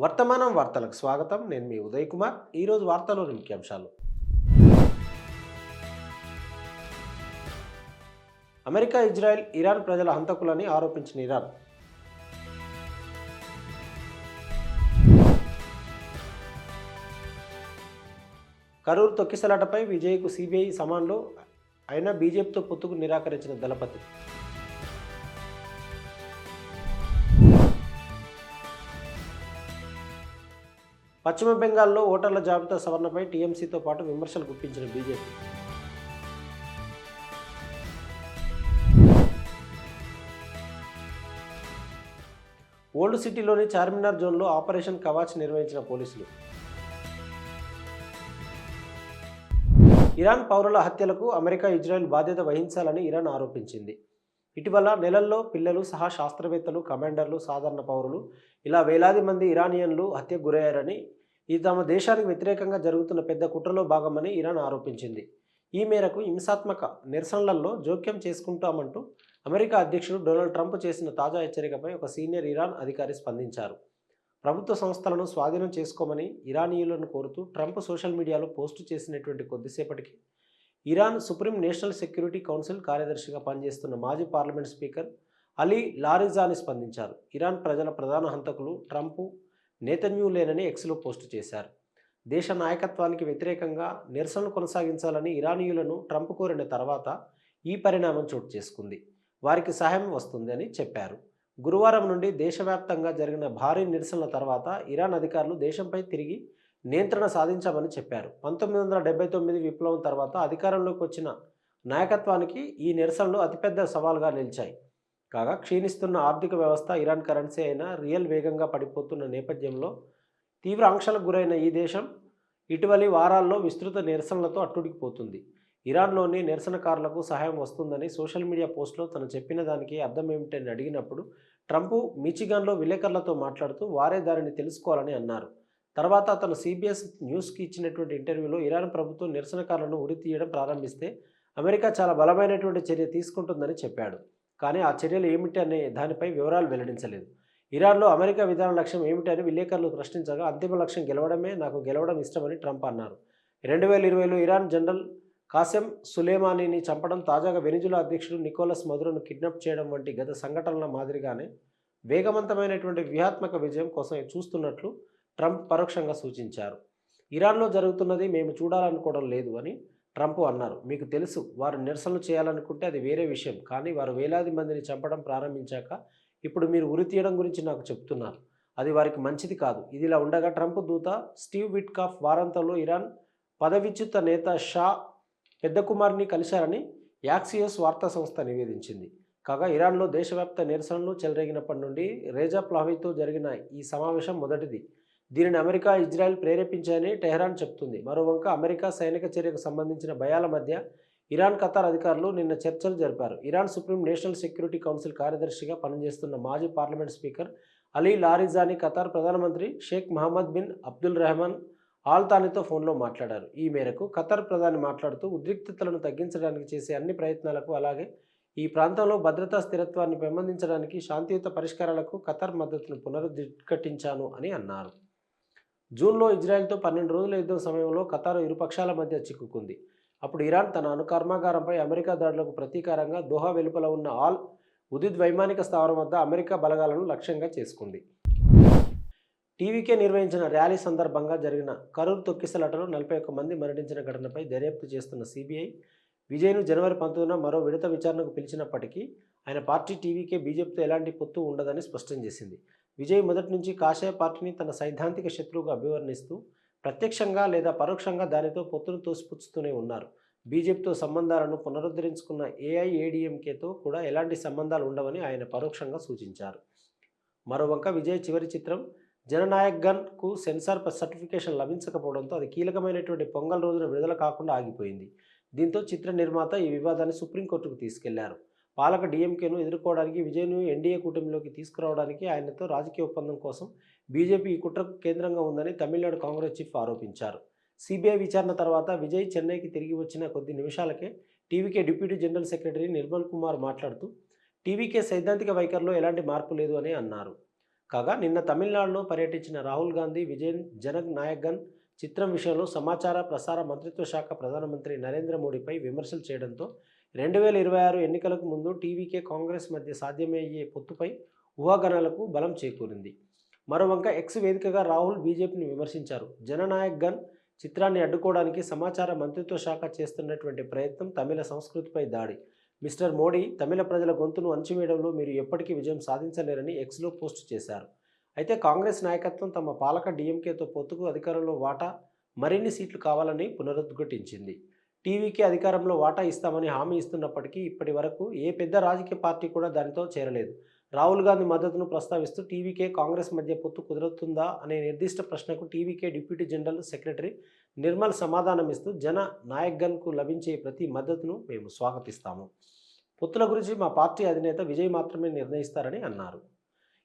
వర్తమానం వార్తలకు స్వాగతం. నేను మీ ఉదయ్ కుమార్. ఈరోజు వార్తలోని ముఖ్యాంశాలు. అమెరికా ఇజ్రాయెల్ ఇరాన్ ప్రజల హంతకులని ఆరోపించిన ఇరాన్. కరూరు తొక్కిసలాటపై విజయ్కు సిబిఐ సమాన్లో. అయినా బీజేపీతో పొత్తుకు నిరాకరించిన దళపతి. పశ్చిమ బెంగాల్లో ఓటర్ల జాబితా సవరణపై టీఎంసీతో పాటు విమర్శలు గుప్పించిన బీజేపీ. ఓల్డ్ సిటీలోని చార్మినార్ జోన్లో ఆపరేషన్ కవాచ్ నిర్వహించిన పోలీసులు. ఇరాన్ పౌరుల హత్యలకు అమెరికా ఇజ్రాయెల్ బాధ్యత వహించాలని ఇరాన్ ఆరోపించింది. ఇటీవల నెలల్లో పిల్లలు సహా శాస్త్రవేత్తలు కమాండర్లు సాధారణ పౌరులు ఇలా వేలాది మంది ఇరానియన్లు హత్యకు గురయ్యారని ఇది తమ దేశానికి వ్యతిరేకంగా జరుగుతున్న పెద్ద కుట్రలో భాగమని ఇరాన్ ఆరోపించింది. ఈ మేరకు హింసాత్మక నిరసనలలో జోక్యం చేసుకుంటామంటూ అమెరికా అధ్యక్షుడు డొనాల్డ్ ట్రంప్ చేసిన తాజా హెచ్చరికపై ఒక సీనియర్ ఇరాన్ అధికారి స్పందించారు. ప్రభుత్వ సంస్థలను స్వాధీనం చేసుకోమని ఇరానీయులను కోరుతూ ట్రంప్ సోషల్ మీడియాలో పోస్టు చేసినటువంటి కొద్దిసేపటికి Iran supreme national security council కార్యదర్శిగా పనిచేస్తున్న మాజీ పార్లమెంట్ స్పీకర్ అలీ లారిజాని స్పందించారు. ఇరాన్ ప్రజల ప్రధాన హంతకులు ట్రంప్ నేతన్యూలేనని ఎక్స్లో పోస్టు చేశారు. దేశ నాయకత్వానికి వ్యతిరేకంగా నిరసనలు కొనసాగించాలని ఇరానీయులను ట్రంప్ కోరిన తర్వాత ఈ పరిణామం చోటు చేసుకుంది. వారికి సహాయం వస్తుంది అని చెప్పారు. గురువారం నుండి దేశవ్యాప్తంగా జరిగిన భారీ నిరసనల తర్వాత ఇరాన్ అధికారులు దేశంపై తిరిగి నియంత్రణ సాధించామని చెప్పారు. పంతొమ్మిది వందల డెబ్బై తొమ్మిది విప్లవం తర్వాత అధికారంలోకి వచ్చిన నాయకత్వానికి ఈ నిరసనలు అతిపెద్ద సవాల్గా నిలిచాయి. కాగా క్షీణిస్తున్న ఆర్థిక వ్యవస్థ ఇరాన్ కరెన్సీ అయినా రియల్ వేగంగా పడిపోతున్న నేపథ్యంలో తీవ్ర ఆంక్షలకు గురైన ఈ దేశం ఇటీవలి వారాల్లో విస్తృత నిరసనలతో అట్టుడికిపోతుంది. ఇరాన్లోని నిరసనకారులకు సహాయం వస్తుందని సోషల్ మీడియా పోస్ట్లో తను చెప్పిన దానికి అర్థం ఏమిటని అడిగినప్పుడు ట్రంప్ మిచిగాన్లో విలేకరులతో మాట్లాడుతూ వారే దానిని తెలుసుకోవాలని అన్నారు. తర్వాత అతను సిబిఎస్ న్యూస్కి ఇచ్చినటువంటి ఇంటర్వ్యూలో ఇరాన్ ప్రభుత్వం నిరసనకారులను ఉరి తీయడం ప్రారంభిస్తే అమెరికా చాలా బలమైనటువంటి చర్య తీసుకుంటుందని చెప్పాడు. కానీ ఆ చర్యలు ఏమిటి అనే దానిపై వివరాలు వెల్లడించలేదు. ఇరాన్లో అమెరికా విధాన లక్ష్యం ఏమిటి అని విలేకరులు ప్రశ్నించగా అంతిమ లక్ష్యం గెలవడమే నాకు గెలవడం ఇష్టమని ట్రంప్ అన్నారు. రెండు వేల ఇరవైలో ఇరాన్ జనరల్ కాసెం సులేమానీని చంపడం తాజాగా వెనిజులా అధ్యక్షుడు నికోలస్ మధురను కిడ్నాప్ చేయడం వంటి గత సంఘటనల మాదిరిగానే వేగవంతమైనటువంటి వ్యూహాత్మక విజయం కోసం చూస్తున్నట్లు ట్రంప్ పరోక్షంగా సూచించారు. ఇరాన్లో జరుగుతున్నది మేము చూడాలనుకోవడం లేదు అని ట్రంప్ అన్నారు. మీకు తెలుసు వారు నిరసనలు చేయాలనుకుంటే అది వేరే విషయం. కానీ వారు వేలాది మందిని చంపడం ప్రారంభించాక ఇప్పుడు మీరు ఉరి తీయడం గురించి నాకు చెప్తున్నారు. అది వారికి మంచిది కాదు. ఇదిలా ఉండగా ట్రంప్ దూత స్టీవ్ విట్కాఫ్ వారాంతంలో ఇరాన్ పదవిచ్యుత నేత షా పెద్ద కుమార్ని కలిశారని యాక్సియోస్ వార్తా సంస్థ నివేదించింది. కాగా ఇరాన్లో దేశవ్యాప్త నిరసనలు చెలరేగినప్పటి నుండి రేజా ప్లావీతో జరిగిన ఈ సమావేశం మొదటిది. దీనిని అమెరికా ఇజ్రాయెల్ ప్రేరేపించాయని టెహరాన్ చెప్తుంది. మరోవంక అమెరికా సైనిక చర్యకు సంబంధించిన భయాల మధ్య ఇరాన్ ఖతార్ అధికారులు నిన్న చర్చలు జరిపారు. Iran supreme national security council కార్యదర్శిగా పనిచేస్తున్న మాజీ parliament speaker Ali Larijani Qatar ప్రధానమంత్రి Sheikh Mohammed bin Abdul Rahman ఆల్తానితో ఫోన్లో మాట్లాడారు. ఈ మేరకు ఖతార్ ప్రధాని మాట్లాడుతూ ఉద్రిక్తతలను తగ్గించడానికి చేసే అన్ని ప్రయత్నాలకు అలాగే ఈ ప్రాంతంలో భద్రతా స్థిరత్వాన్ని పెంపొందించడానికి శాంతియుత పరిష్కారాలకు ఖతార్ మద్దతును పునరుద్ఘటించాను అని అన్నారు. జూన్లో ఇజ్రాయెల్తో పన్నెండు రోజుల యుద్ధం సమయంలో ఖతారు ఇరుపక్షాల మధ్య చిక్కుకుంది. అప్పుడు ఇరాన్ తన అనుకర్మాగారంపై అమెరికా దాడులకు ప్రతీకారంగా దోహా వెలుపల ఉన్న ఆల్ ఉదిద్ వైమానిక స్థావరం వద్ద అమెరికా బలగాలను లక్ష్యంగా చేసుకుంది. టీవీకే నిర్వహించిన ర్యాలీ సందర్భంగా జరిగిన కరూరు తొక్కిసలాటలో నలభై ఒక్క మంది మరణించిన ఘటనపై దర్యాప్తు చేస్తున్న సిబిఐ విజయ్ను జనవరి పంతొమ్మిదిన మరో విడత విచారణకు పిలిచినప్పటికీ ఆయన పార్టీ టీవీకే బీజేపీతో ఎలాంటి పొత్తు ఉండదని స్పష్టం చేసింది. విజయ్ మొదటి నుంచి కాషాయ పార్టీని తన సైద్ధాంతిక శత్రువుగా అభివర్ణిస్తూ ప్రత్యక్షంగా లేదా పరోక్షంగా దానితో పొత్తును తోసిపుచ్చుతూనే ఉన్నారు. బీజేపీతో సంబంధాలను పునరుద్ధరించుకున్న ఏఐఏడిఎంకేతో కూడా ఎలాంటి సంబంధాలు ఉండవని ఆయన పరోక్షంగా సూచించారు. మరోవంక విజయ్ చివరి చిత్రం జననాయక్ గన్కు సెన్సార్ సర్టిఫికేషన్ లభించకపోవడంతో అది కీలకమైనటువంటి పొంగల్ రోజున విడుదల కాకుండా ఆగిపోయింది. దీంతో చిత్ర నిర్మాత ఈ వివాదాన్ని సుప్రీంకోర్టుకు తీసుకెళ్ళారు. పాలక డిఎంకేను ఎదుర్కోవడానికి విజయ్ను ఎన్డీఏ కూటమిలోకి తీసుకురావడానికి ఆయనతో రాజకీయ ఒప్పందం కోసం బీజేపీ ఈ కుట్రకు కేంద్రంగా ఉందని తమిళనాడు కాంగ్రెస్ చీఫ్ ఆరోపించారు. సిబిఐ విచారణ తర్వాత విజయ్ చెన్నైకి తిరిగి వచ్చిన కొద్ది నిమిషాలకే TVK deputy general secretary Nirmal Kumar మాట్లాడుతూ టీవీకే సైద్ధాంతిక వైఖరిలో ఎలాంటి మార్పు లేదు అని అన్నారు. కాగా నిన్న తమిళనాడులో పర్యటించిన రాహుల్ గాంధీ విజయన్ జనక్ నాయక్గన్ చిత్రం విషయంలో సమాచార ప్రసార మంత్రిత్వ శాఖ ప్రధానమంత్రి నరేంద్ర మోడీపై విమర్శలు చేయడంతో రెండు వేల ఇరవై ఆరు ఎన్నికలకు ముందు టీవీకే కాంగ్రెస్ మధ్య సాధ్యమయ్యే పొత్తుపై ఊహాగణాలకు బలం చేకూరింది. మరోవంక ఎక్స్ వేదికగా రాహుల్ బీజేపీని విమర్శించారు. జననాయక్ గన్ చిత్రాన్ని అడ్డుకోవడానికి సమాచార మంత్రిత్వ శాఖ చేస్తున్నటువంటి ప్రయత్నం తమిళ సంస్కృతిపై దాడి. మిస్టర్ మోడీ తమిళ ప్రజల గొంతును అణచివేయడంలో మీరు ఎప్పటికీ విజయం సాధించలేరని ఎక్స్లో పోస్ట్ చేశారు. అయితే కాంగ్రెస్ నాయకత్వం తమ పాలక డీఎంకేతో పొత్తుకు అధికారంలో వాటా మరిన్ని సీట్లు కావాలని పునరుద్ఘాటించింది. టీవీకి అధికారంలో వాటా ఇస్తామని హామీ ఇస్తున్నప్పటికీ ఇప్పటి వరకు ఏ పెద్ద రాజకీయ పార్టీ కూడా దానితో చేరలేదు. రాహుల్ గాంధీ మద్దతును ప్రస్తావిస్తూ టీవీకే కాంగ్రెస్ మధ్య పొత్తు కుదురుతుందా అనే నిర్దిష్ట ప్రశ్నకు TVK deputy general secretary Nirmal సమాధానమిస్తూ జన నాయక్గన్కు లభించే ప్రతి మద్దతును మేము స్వాగతిస్తాము. పొత్తుల గురించి మా పార్టీ అధినేత విజయ్ మాత్రమే నిర్ణయిస్తారని అన్నారు.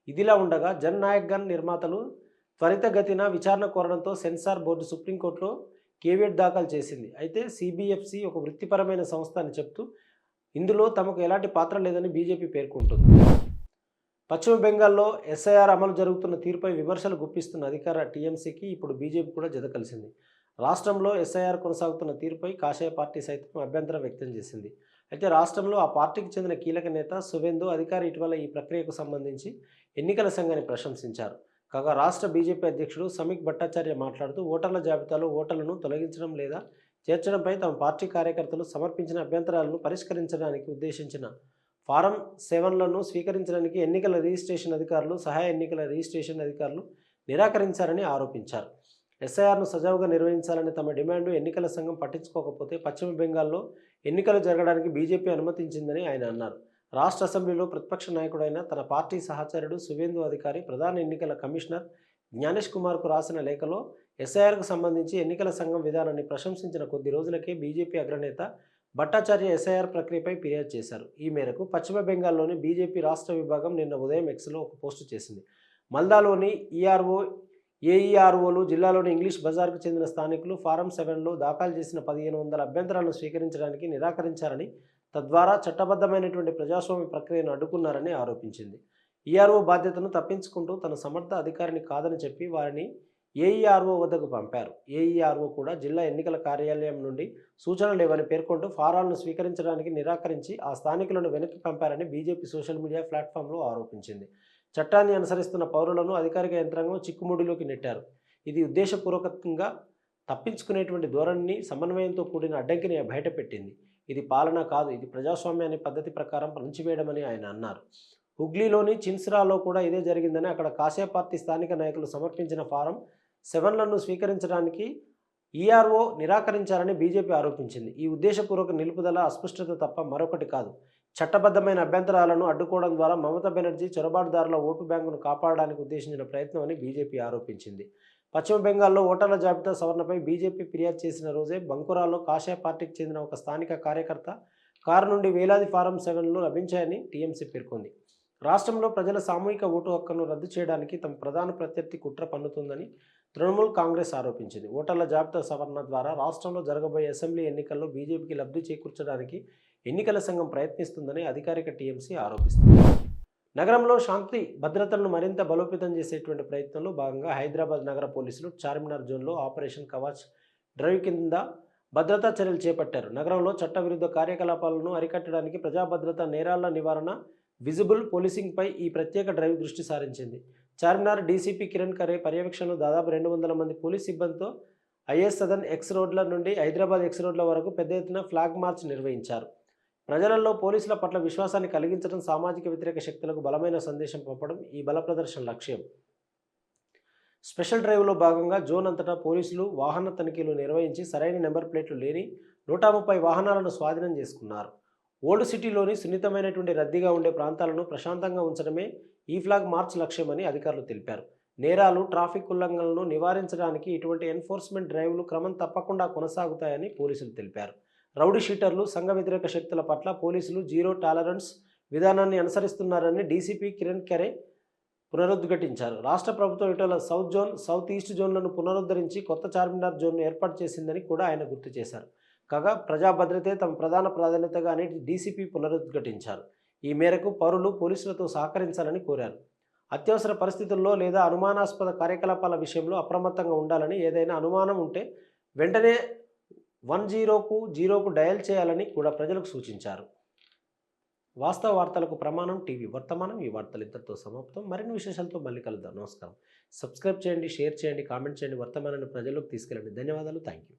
ఇదిలా ఉండగా జన్ నాయక్గన్ నిర్మాతలు త్వరితగతిన విచారణ కోరడంతో సెన్సార్ బోర్డు సుప్రీంకోర్టులో కేవియట్ దాఖలు చేసింది. అయితే సిబిఎఫ్సి ఒక వృత్తిపరమైన సంస్థ అని చెప్తూ ఇందులో తమకు ఎలాంటి పాత్ర లేదని బీజేపీ పేర్కొంటుంది. పశ్చిమ బెంగాల్లో ఎస్ఐఆర్ అమలు జరుగుతున్న తీరుపై విమర్శలు గుప్పిస్తున్న అధికార టీఎంసీకి ఇప్పుడు బీజేపీ కూడా జత కలిసింది. రాష్ట్రంలో ఎస్ఐఆర్ కొనసాగుతున్న తీరుపై కాషాయ పార్టీ సైతం అభ్యంతరం వ్యక్తం చేసింది. అయితే రాష్ట్రంలో ఆ పార్టీకి చెందిన కీలక నేత సువేందు అధికారి ఇటీవల ఈ ప్రక్రియకు సంబంధించి ఎన్నికల సంఘాన్ని ప్రశంసించారు. కాగా రాష్ట్ర బీజేపీ అధ్యక్షుడు సమీక్ భట్టాచార్య మాట్లాడుతూ ఓటర్ల జాబితాలో ఓటర్లను తొలగించడం లేదా చేర్చడంపై తమ పార్టీ కార్యకర్తలు సమర్పించిన అభ్యంతరాలను పరిష్కరించడానికి ఉద్దేశించిన ఫారం సెవెన్లను స్వీకరించడానికి ఎన్నికల రిజిస్ట్రేషన్ అధికారులు సహాయ ఎన్నికల రిజిస్ట్రేషన్ అధికారులు నిరాకరించారని ఆరోపించారు. ఎస్ఐఆర్ను సజావుగా నిర్వహించాలని తమ డిమాండ్ ఎన్నికల సంఘం పట్టించుకోకపోతే పశ్చిమ బెంగాల్లో ఎన్నికలు జరగడానికి బీజేపీ అనుమతించిందని ఆయన అన్నారు. రాష్ట్ర అసెంబ్లీలో ప్రతిపక్ష నాయకుడైన తన పార్టీ సహచరుడు సువేందు అధికారి ప్రధాన ఎన్నికల కమిషనర్ జ్ఞానేష్ కుమార్కు రాసిన లేఖలో ఎస్ఐఆర్కు సంబంధించి ఎన్నికల సంఘం విధానాన్ని ప్రశంసించిన కొద్ది రోజులకే బీజేపీ అగ్రనేత భట్టాచార్య ఎస్ఐఆర్ ప్రక్రియపై ఫిర్యాదు చేశారు. ఈ మేరకు పశ్చిమ బెంగాల్లోని బీజేపీ రాష్ట్ర విభాగం నిన్న ఉదయం ఎక్స్లో ఒక పోస్టు చేసింది. మల్దాలోని ఈఆర్ఓ ఏఈఆర్ఓలు జిల్లాలోని ఇంగ్లీష్ బజార్కు చెందిన స్థానికులు ఫారం సెవెన్లో దాఖలు చేసిన పదిహేను వందల అభ్యంతరాలను స్వీకరించడానికి నిరాకరించారని తద్వారా చట్టబద్ధమైనటువంటి ప్రజాస్వామ్య ప్రక్రియను అడ్డుకున్నారని ఆరోపించింది. ఈఆర్ఓ బాధ్యతను తప్పించుకుంటూ తన సమర్థ అధికారిని కాదని చెప్పి వారిని ఏఈఆర్ఓ వద్దకు పంపారు. ఏఈఆర్ఓ కూడా జిల్లా ఎన్నికల కార్యాలయం నుండి సూచనలు లేవని పేర్కొంటూ ఫారాలను స్వీకరించడానికి నిరాకరించి ఆ స్థానికులను వెనక్కి పంపారని బీజేపీ సోషల్ మీడియా ప్లాట్ఫామ్లో ఆరోపించింది. చట్టాన్ని అనుసరిస్తున్న పౌరులను అధికారిక యంత్రాంగం చిక్కుముడిలోకి నెట్టారు. ఇది ఉద్దేశపూర్వకంగా తప్పించుకునేటువంటి ధోరణిని సమన్వయంతో కూడిన అడ్డంకిని బయటపెట్టింది. ఇది పాలన కాదు ఇది ప్రజాస్వామ్యాన్ని పద్ధతి ప్రకారం పంచివేయడమని ఆయన అన్నారు. హుగ్లీలోని చిన్స్రాలో కూడా ఇదే జరిగిందని అక్కడ కాసే పార్టీ స్థానిక నాయకులు సమర్పించిన ఫారం సెవెన్లను స్వీకరించడానికి ఈఆర్ఓ నిరాకరించారని బీజేపీ ఆరోపించింది. ఈ ఉద్దేశపూర్వక నిలుపుదల అస్పష్టత తప్ప మరొకటి కాదు. చట్టబద్ధమైన అభ్యంతరాలను అడ్డుకోవడం ద్వారా మమతా బెనర్జీ చొరబాటుదారుల ఓటు బ్యాంకును కాపాడడానికి ఉద్దేశించిన ప్రయత్నం అని బీజేపీ ఆరోపించింది. పశ్చిమ బెంగాల్లో ఓటర్ల జాబితా సవరణపై బీజేపీ ఫిర్యాదు చేసిన రోజే బంకురాలో కాషాయ పార్టీకి చెందిన ఒక స్థానిక కార్యకర్త కారు నుండి వేలాది ఫారం సెవెన్లు లభించాయని టీఎంసీ పేర్కొంది. రాష్ట్రంలో ప్రజల సామూహిక ఓటు హక్కును రద్దు చేయడానికి తమ ప్రధాన ప్రత్యర్థి కుట్ర పన్నుతుందని తృణమూల్ కాంగ్రెస్ ఆరోపించింది. ఓటర్ల జాబితా సవరణ ద్వారా రాష్ట్రంలో జరగబోయే అసెంబ్లీ ఎన్నికల్లో బీజేపీకి లబ్ధి చేకూర్చడానికి ఎన్నికల సంఘం ప్రయత్నిస్తుందని అధికారిక టీఎంసీ ఆరోపిస్తుంది. నగరంలో శాంతి భద్రతలను మరింత బలోపేతం చేసేటువంటి ప్రయత్నంలో భాగంగా హైదరాబాద్ నగర పోలీసులు చార్మినార్ జోన్లో ఆపరేషన్ కవాచ్ డ్రైవ్ కింద భద్రతా చర్యలు చేపట్టారు. నగరంలో చట్టవిరుద్ధ కార్యకలాపాలను అరికట్టడానికి ప్రజాభద్రత నేరాల నివారణ విజిబుల్ పోలీసింగ్పై ఈ ప్రత్యేక డ్రైవ్ దృష్టి సారించింది. చార్మినార్ డీసీపీ కిరణ్ ఖరే పర్యవేక్షణలో దాదాపు రెండు వందల మంది పోలీస్ సిబ్బందితో ఐఎస్ సదన్ ఎక్స్ రోడ్ల నుండి హైదరాబాద్ ఎక్స్ రోడ్ల వరకు పెద్ద ఎత్తున ఫ్లాగ్ మార్చ్ నిర్వహించారు. ప్రజలలో పోలీసుల పట్ల విశ్వాసాన్ని కలిగించడం సామాజిక వ్యతిరేక శక్తులకు బలమైన సందేశం పంపడం ఈ బల ప్రదర్శన లక్ష్యం. స్పెషల్ డ్రైవ్లో భాగంగా జోన్ అంతటా పోలీసులు వాహన తనిఖీలు నిర్వహించి సరైన నెంబర్ ప్లేట్లు లేని నూట ముప్పై వాహనాలను స్వాధీనం చేసుకున్నారు. ఓల్డ్ సిటీలోని సున్నితమైనటువంటి రద్దీగా ఉండే ప్రాంతాలను ప్రశాంతంగా ఉంచడమే ఈ ఫ్లాగ్ మార్చ్ లక్ష్యమని అధికారులు తెలిపారు. నేరాలు ట్రాఫిక్ ఉల్లంఘనలను నివారించడానికి ఇటువంటి ఎన్ఫోర్స్మెంట్ డ్రైవ్లు క్రమం తప్పకుండా కొనసాగుతాయని పోలీసులు తెలిపారు. రౌడీ షీటర్లు సంఘ వ్యతిరేక శక్తుల పట్ల పోలీసులు జీరో టాలరెన్స్ విధానాన్ని అనుసరిస్తున్నారని డీసీపీ కిరణ్ ఖరే పునరుద్ఘాటించారు. రాష్ట్ర ప్రభుత్వం ఇటీవల సౌత్ జోన్ సౌత్ ఈస్ట్ జోన్లను పునరుద్ధరించి కొత్త చార్మినార్ జోన్ను ఏర్పాటు చేసిందని కూడా ఆయన గుర్తు చేశారు. కాగా ప్రజా భద్రతే తమ ప్రధాన ప్రాధాన్యతగా అని డీసీపీ పునరుద్ఘాటించారు. ఈ మేరకు పౌరులు పోలీసులతో సహకరించాలని కోరారు. అత్యవసర పరిస్థితుల్లో లేదా అనుమానాస్పద కార్యకలాపాల విషయంలో అప్రమత్తంగా ఉండాలని ఏదైనా అనుమానం ఉంటే వెంటనే వన్ జీరోకు జీరోకు డయల్ చేయాలని కూడా ప్రజలకు సూచించారు. వాస్తవ వార్తలకు ప్రమాణం టీవీ వర్తమానం ఈ వార్తలు ఇంతటితో సమాప్తం. మరిన్ని విశేషాలతో మళ్ళీ కలుద్దాం. నమస్కారం. సబ్స్క్రైబ్ చేయండి షేర్ చేయండి కామెంట్ చేయండి. వర్తమానాన్ని ప్రజల్లోకి తీసుకెళ్ళండి. ధన్యవాదాలు. Thank you